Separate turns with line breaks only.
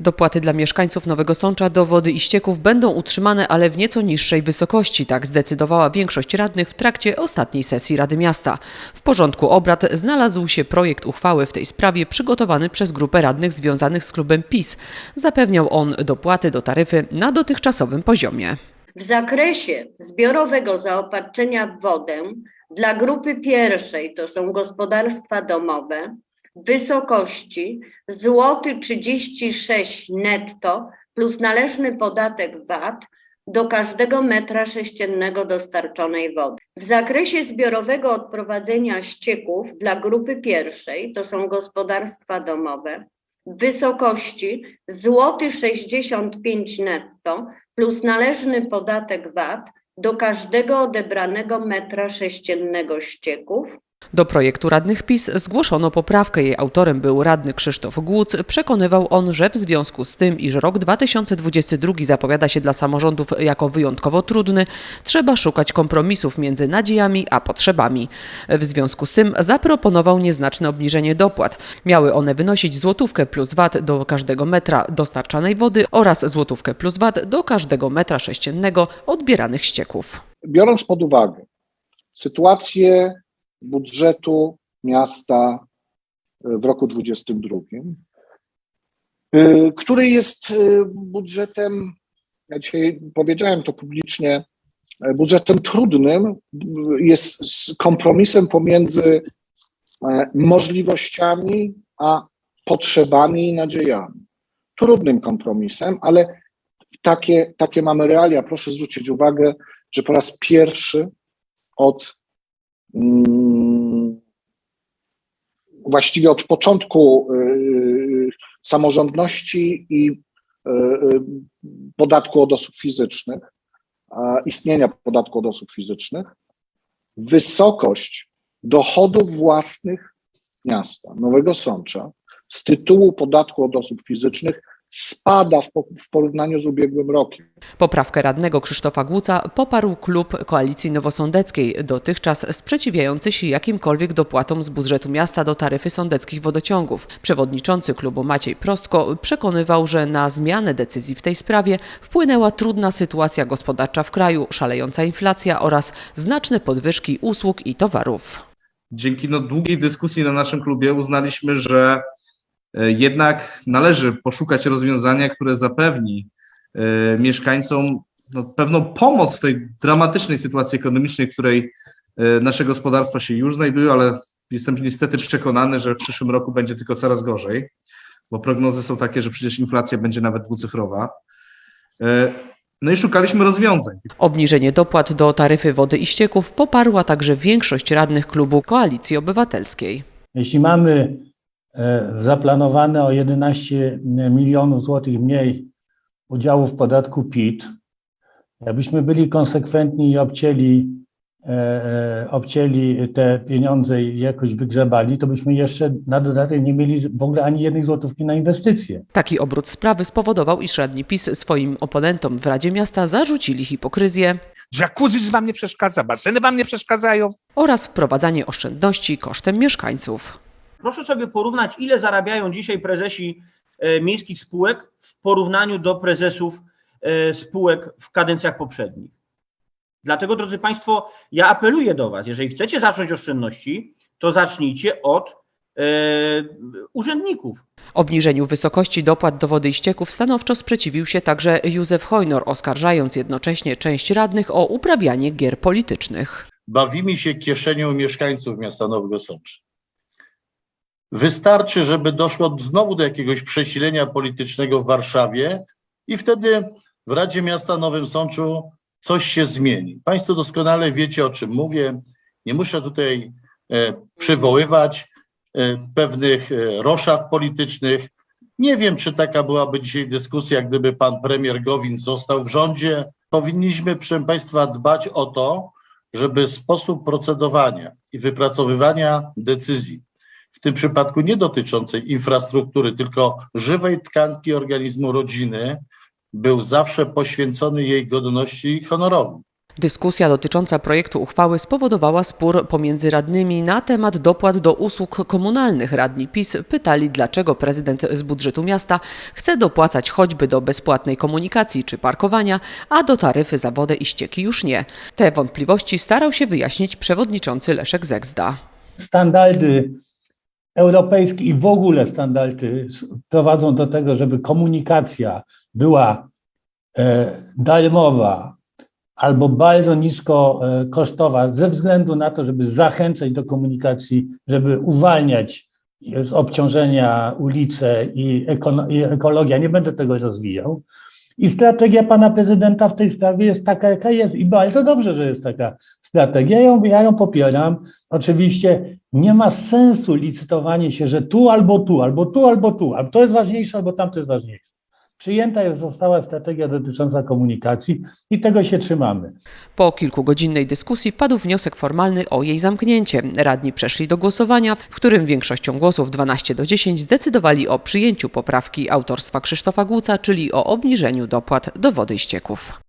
Dopłaty dla mieszkańców Nowego Sącza do wody i ścieków będą utrzymane, ale w nieco niższej wysokości. Tak zdecydowała większość radnych w trakcie ostatniej sesji Rady Miasta. W porządku obrad znalazł się projekt uchwały w tej sprawie przygotowany przez grupę radnych związanych z klubem PiS. Zapewniał on dopłaty do taryfy na dotychczasowym poziomie.
W zakresie zbiorowego zaopatrzenia w wodę dla grupy pierwszej, to są gospodarstwa domowe, wysokości złoty 36 netto plus należny podatek VAT do każdego metra sześciennego dostarczonej wody. W zakresie zbiorowego odprowadzenia ścieków dla grupy pierwszej, to są gospodarstwa domowe, wysokości złoty 65 netto plus należny podatek VAT do każdego odebranego metra sześciennego ścieków
Do projektu radnych PiS zgłoszono poprawkę. Jej autorem był radny Krzysztof Głódz. Przekonywał on, że w związku z tym, iż rok 2022 zapowiada się dla samorządów jako wyjątkowo trudny, trzeba szukać kompromisów między nadziejami a potrzebami. W związku z tym zaproponował nieznaczne obniżenie dopłat. Miały one wynosić złotówkę plus VAT do każdego metra dostarczanej wody oraz złotówkę plus VAT do każdego metra sześciennego odbieranych ścieków.
biorąc pod uwagę sytuację budżetu miasta w roku 2022, y, który jest y, budżetem, ja dzisiaj powiedziałem to publicznie, budżetem trudnym, jest kompromisem pomiędzy e, możliwościami a potrzebami i nadziejami. Trudnym kompromisem, ale takie, takie mamy realia. Proszę zwrócić uwagę, że po raz pierwszy od właściwie od początku y, samorządności i y, y, podatku od osób fizycznych, istnienia podatku od osób fizycznych, wysokość dochodów własnych miasta Nowego Sącza z tytułu podatku od osób fizycznych spada w, po- w porównaniu z ubiegłym rokiem.
Poprawkę radnego Krzysztofa Głuca poparł klub Koalicji Nowosądeckiej, dotychczas sprzeciwiający się jakimkolwiek dopłatom z budżetu miasta do taryfy sądeckich wodociągów. Przewodniczący klubu Maciej Prostko przekonywał, że na zmianę decyzji w tej sprawie wpłynęła trudna sytuacja gospodarcza w kraju, szalejąca inflacja oraz znaczne podwyżki usług i towarów.
dzięki no, długiej dyskusji na naszym klubie uznaliśmy, że jednak należy poszukać rozwiązania, które zapewni e, mieszkańcom no, pewną pomoc w tej dramatycznej sytuacji ekonomicznej, w której e, nasze gospodarstwa się już znajdują, ale jestem niestety przekonany, że w przyszłym roku będzie tylko coraz gorzej, bo prognozy są takie, że przecież inflacja będzie nawet dwucyfrowa. E, No i szukaliśmy rozwiązań.
Obniżenie dopłat do taryfy wody i ścieków poparła także większość radnych klubu Koalicji Obywatelskiej.
Jeśli mamy e, zaplanowane o 11 milionów złotych mniej udziału w podatku PIT, jakbyśmy byli konsekwentni i obcięli, e, e, obcięli te pieniądze i jakoś wygrzebali, to byśmy jeszcze na dodatek nie mieli w ogóle ani jednej złotówki na inwestycje.
Taki obrót sprawy spowodował, iż radni PiS swoim oponentom w Radzie Miasta zarzucili hipokryzję
Jacuzzi wam nie przeszkadza, baseny wam nie przeszkadzają.
oraz wprowadzanie oszczędności kosztem mieszkańców.
Proszę sobie porównać, ile zarabiają dzisiaj prezesi e, miejskich spółek w porównaniu do prezesów e, spółek w kadencjach poprzednich. Dlatego, drodzy Państwo, ja apeluję do Was, jeżeli chcecie zacząć oszczędności, to zacznijcie od e, urzędników.
Obniżeniu wysokości dopłat do wody i ścieków stanowczo sprzeciwił się także Józef Hojnor, oskarżając jednocześnie część radnych o uprawianie gier politycznych.
bawimy się kieszenią mieszkańców miasta Nowego Sącza. Wystarczy, żeby doszło znowu do jakiegoś przesilenia politycznego w Warszawie i wtedy w Radzie Miasta Nowym Sączu coś się zmieni. Państwo doskonale wiecie, o czym mówię. Nie muszę tutaj e, przywoływać e, pewnych e, roszad politycznych. Nie wiem, czy taka byłaby dzisiaj dyskusja, gdyby pan premier Gowin został w rządzie. Powinniśmy, proszę Państwa, dbać o to, żeby sposób procedowania i wypracowywania decyzji, w tym przypadku nie dotyczącej infrastruktury, tylko żywej tkanki organizmu rodziny, był zawsze poświęcony jej godności i honorowi.
Dyskusja dotycząca projektu uchwały spowodowała spór pomiędzy radnymi na temat dopłat do usług komunalnych. Radni PiS pytali, dlaczego prezydent z budżetu miasta chce dopłacać choćby do bezpłatnej komunikacji czy parkowania, a do taryfy za wodę i ścieki już nie. Te wątpliwości starał się wyjaśnić przewodniczący Leszek Zegzda.
Standardy europejskie i w ogóle standardy prowadzą do tego, żeby komunikacja była e, darmowa albo bardzo nisko e, kosztowa, ze względu na to, żeby zachęcać do komunikacji, żeby uwalniać z obciążenia ulice i ekologia. Nie będę tego rozwijał. I strategia pana prezydenta w tej sprawie jest taka, jaka jest. I bardzo dobrze, że jest taka strategia. Ja ją, ja ją popieram. Oczywiście nie ma sensu licytowanie się, że tu albo tu, albo tu, albo tu, albo to jest ważniejsze, albo tamto jest ważniejsze. Przyjęta już została strategia dotycząca komunikacji i tego się trzymamy.
Po kilkugodzinnej dyskusji padł wniosek formalny o jej zamknięcie. Radni przeszli do głosowania, w którym większością głosów 12 do 10 zdecydowali o przyjęciu poprawki autorstwa Krzysztofa Głuca, czyli o obniżeniu dopłat do wody i ścieków.